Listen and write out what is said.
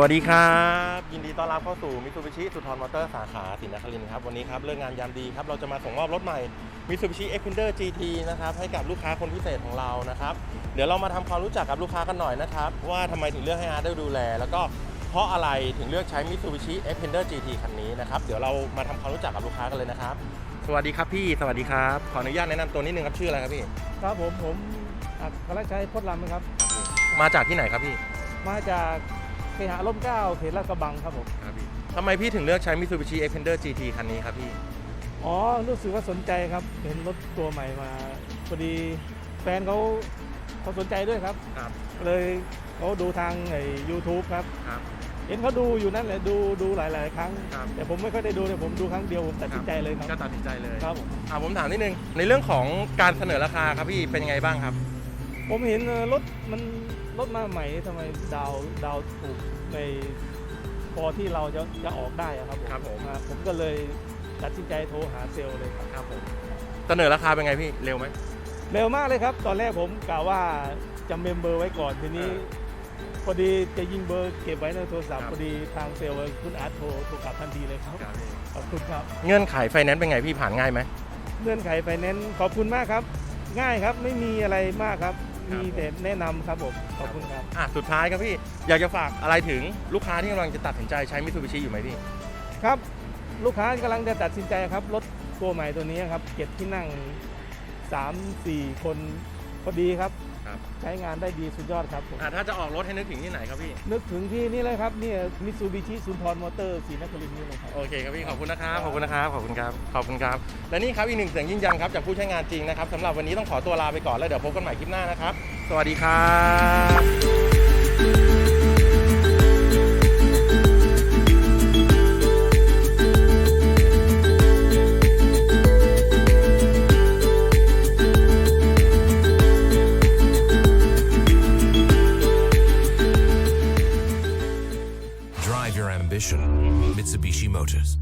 วัสดีครับ ยินดีต้อนรับเข้าสู่มิ t ูบิชิสุทรมอเตอร์สาขาสินนครินทร์ครับ วันนี้ครับเรื่องงานยามดีครับ เราจะมาส่งมอบรถใหม่ Mitsubishi Xpander GT นะครับ ให้กับลูกค้าคนพิเศษของเรานะครับ เดี๋ยวเรามาทำความรู้จักกับลูกค้ากันหน่อยนะครับ ว่าทำไมถึงเลือกให้อาร์ตได้ดูแล แล้วก็เพราะอะไรถึงเลือกใช้ Mitsubishi Xpander GT คันนี้นะครับเดี๋ยวเรามาทำความรู้จักกับลูกค้ากันเลยนะครับสวัสดีครับพี่สวัสดีครับขออนุญาตแนะนำตัวนิดนึงครับชื่ออะไรครับพี่ครับผมผมอัครชัยพจน์ลำนะครับมาจากที่ไหนครับพี่มาจาก เคหะร่มเกล้าเขตลาดกระบังครับผม ครับพี่ทำไมพี่ถึงเลือกใช้ Mitsubishi Xpander GT คันนี้ครับพี่อ๋อ รู้สึกว่าสนใจครับ เห็นรถตัวใหม่มาพอดีแฟนเขาเขาสนใจด้วยครับ ครับเลยเขาดูทางไอ้ยูทูบครับ ครับ เห็นเขาดูอยู่นั่นแหละดูดูหลาย ๆ ครั้ง ครับ แต่ผมไม่ค่อยได้ดูเลยผมดูครั้งเดียวผมตัดสินใจเลยคก็รับตัดสินใจเลยครับผมอ่าผมถามนิดนึง ในเรื่องของการเสนอราคาครับพี่เป็นยังไงบ้างครับ ผมเห็นเอ่อรถมัน รถมาใหม่ทำไมดาวดาวถูกในพอที่เราจะจะออกได้อะครับผมครับผม อ่าผมก็เลยตัดสินใจโทรหาเซลล์เลยครับครับผมเสนอราคาเป็นไงพี่เร็วไหม เร็วมากเลยครับ ตอนแรกผมกะว่าจำเมมเบอร์ไว้ก่อนทีนี้เออพอดีจะยิงเบอร์เก็บไว้ในโทรศัพท์ครับ พอดีทางเซลล์คุณอาร์ตโทรโทรกลับทันทีเลยครับขอบคุณครับ เงื่อนไขไฟแนนซ์เป็นไงพี่ผ่านง่ายไหม เงื่อนไขไฟแนนซ์ขอบคุณมากครับ ง่ายครับไม่มีอะไรมากครับครับ มีแต่แนะนำครับผมขอบคุณครับ อะสุดท้ายครับพี่ อยากจะฝากอะไรถึงลูกค้าที่กำลังจะตัดสินใจใช้มิ t ูบิชิอยู่ไหมพี่ ครับ ลูกค้ากำลังจะตัดสินใจครับรถตัวใหม่ตัวนี้ครับเก็บที่นั่ง 3 4 คนพอดีครับ ครับใช้งานได้ดีสุดยอดครับผมอะถ้าจะออกรถให้นึกถึงที่ไหนครับพี่ นึกถึงที่นี่เลยครับนี่มิตซูบิชิสุนทรมอเตอร์ศรีนครินทร์นี่เลยครับ โอเคครับพี่ขอบคุณนะครับขอบคุณนะครับขอบคุณครับขอบคุณครับ และนี่ครับอีกหนึ่งเสียงยืนยันครับจากผู้ใช้งานจริงนะครับสำหรับวันนี้ต้องขอตัวลาไปก่อนแล้วเดี๋ยวพบกันใหม่คลิปหน้านะครับ สวัสดีครับ your ambition. Mitsubishi Motors.